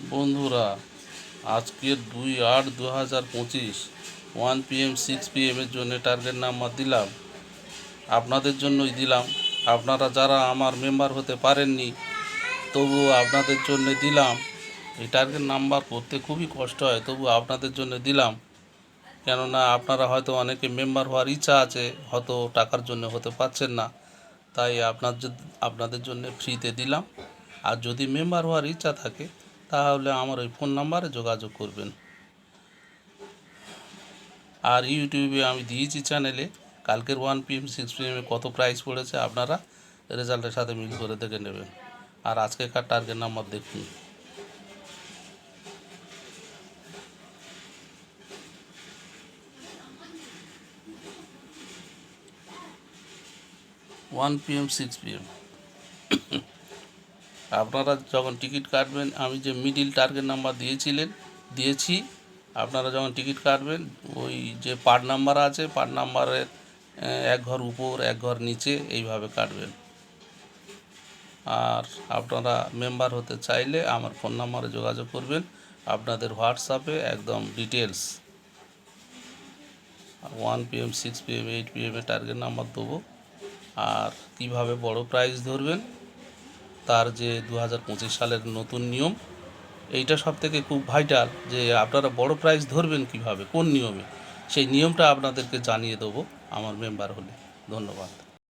বন্ধুরা আজকের দুই আট দু হাজার পঁচিশ ওয়ান পিএম সিক্স পিএমের জন্য টার্গেট নাম্বার দিলাম। আপনাদের জন্যই দিলাম। আপনারা যারা আমার মেম্বার হতে পারেননি, তবুও আপনাদের জন্য দিলাম। এই টার্গেট নাম্বার করতে খুবই কষ্ট হয় তবু আপনাদের জন্য দিলাম। কেননা, আপনারা হয়তো অনেকে মেম্বার হওয়ার ইচ্ছা আছে, হয়তো টাকার জন্য হতে পারছেন না। তাই আপনার আপনাদের জন্য ফ্রিতে দিলাম। আর যদি মেম্বার হওয়ার ইচ্ছা থাকে তাহলে আমার ওই ফোন নাম্বারে যোগাযোগ করবেন। আর ইউটিউবে আমি দিয়েছি চ্যানেলে, কালকের ওয়ান পিএম সিক্স পিএমে কত প্রাইস পড়েছে আপনারা রেজাল্টের সাথে মিল করে দেখে নেবেন। আর আজকেকার টার্গেট নাম্বার দেখুন। ওয়ান পিএম সিক্স পিএম আপনারা যখন টিকিট কাটবেন, আমি যে মিডিল টার্গেট নাম্বার দিয়েছিলেন, দিয়েছি, আপনারা যখন টিকিট কাটবেন, ওই যে পার্ট নাম্বার আছে পার্ট নাম্বারের এক ঘর উপর, এক ঘর নিচে, এইভাবে কাটবেন। আর আপনারা মেম্বার হতে চাইলে আমার ফোন নাম্বারে যোগাযোগ করবেন, আপনাদের হোয়াটসঅ্যাপে একদম details one PM six PM eight P পিএমে target number দেবো। আর কীভাবে বড় প্রাইজ ধরবেন তার যে দু হাজার পঁচিশ সালের নতুন নিয়ম, এইটা সব থেকে খুব ভাইটাল যে আপনারা বড় প্রাইজ ধরবেন কীভাবে, কোন নিয়মে? সেই নিয়মটা আপনাদেরকে জানিয়ে দেবো আমার মেম্বার হলে। ধন্যবাদ।